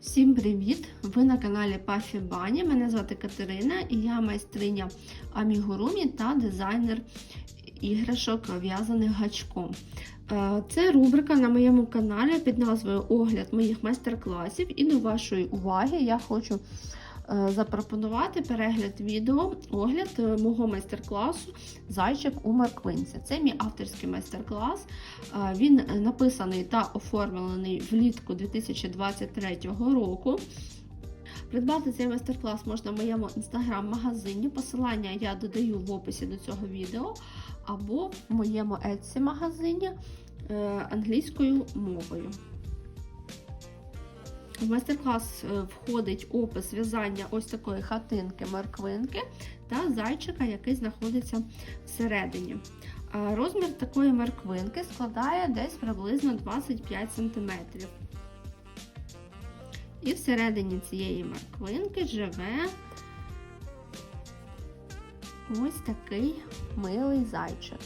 Всім привіт! Ви на каналі Пафі Бані. Мене звати Катерина і я майстриня амігурумі та дизайнер іграшок в'язаних гачком. Е, Це рубрика на моєму каналі під назвою Огляд моїх майстер-класів. І до вашої уваги я хочу запропонувати перегляд відео, огляд е, мого майстер-класу Зайчик у Марквинці. Це мій авторський майстер-клас. Е, Він написаний та оформлений влітку 2023 року. Придбати цей майстер-клас можна в моєму інстаграм-магазині. Посилання я додаю в описі до цього відео, або в моєму Etsy магазині е, англійською мовою. В майстер-клас е, входить опис в'язання ось такої хатинки-морквинки та зайчика, який знаходиться всередині. Розмір такої морквинки складає десь приблизно 25 см. І всередині цієї морквинки живе ось такий милий зайчик.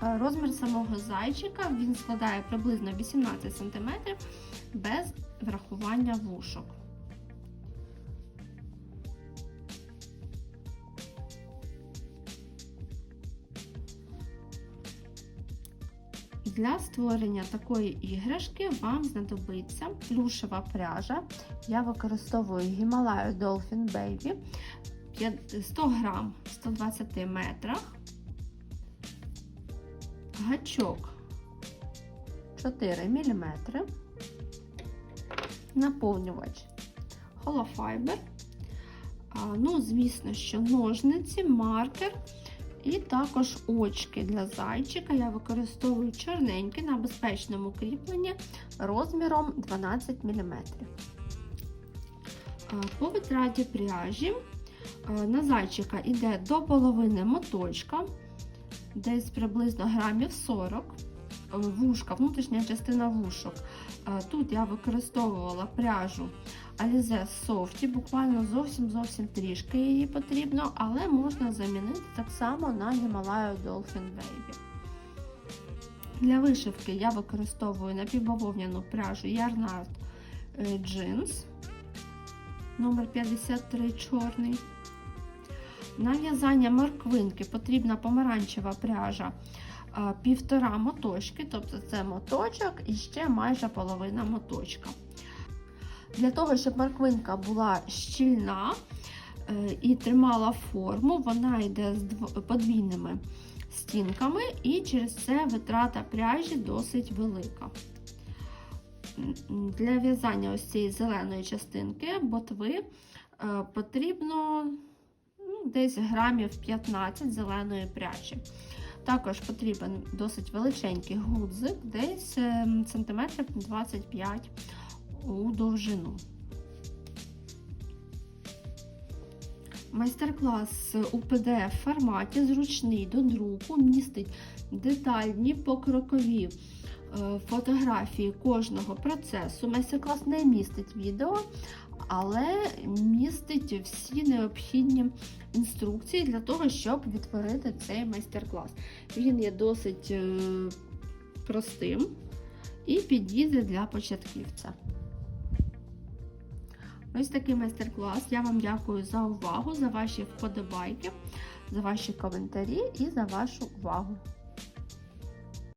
Розмір самого зайчика він складає приблизно 18 см без врахування вушок. Для створення такої іграшки вам знадобиться плюшева пряжа. Я використовую Himalaya Dolphin Baby 100 грам в 120 метрах, гачок. 4 мм, наповнювач. Холофайбер, ну, звісно, що ножниці, маркер. І також очки для зайчика. Я використовую чорненькі на безпечному кріпленні розміром 12 мм. По витраті пряжі на зайчика йде до половини моточка, десь приблизно грамів 40 вушка, внутрішня частина вушок. Тут я використовувала пряжу Alize Softy, буквально зовсім-зовсім трішки її потрібно, але можна замінити так само на Himalaya Dolphin Baby. Для вишивки я використовую напівбавовняну пряжу Yarnart Jeans номер 53 чорний. На в'язання морквинки потрібна помаранчева пряжа півтора моточки, тобто це моточок і ще майже половина моточка. Для того, щоб морквинка була щільна і тримала форму, вона йде з подвійними стінками, і через це витрата пряжі досить велика. Для в'язання ось цієї зеленої частинки ботви потрібно ну, десь грамів 15 зеленої пряжі. Також потрібен досить величенький гудзик, десь сантиметрів 25 у довжину. Майстер-клас у PDF форматі зручний до друку, містить детальні покрокові фотографії кожного процесу. Майстер-клас не містить відео, але містить всі необхідні інструкції для того, щоб відтворити цей майстер-клас. Він є досить простим і підійде для початківця. Ось такий майстер-клас. Я вам дякую за увагу, за ваші вподобайки, за ваші коментарі і за вашу увагу.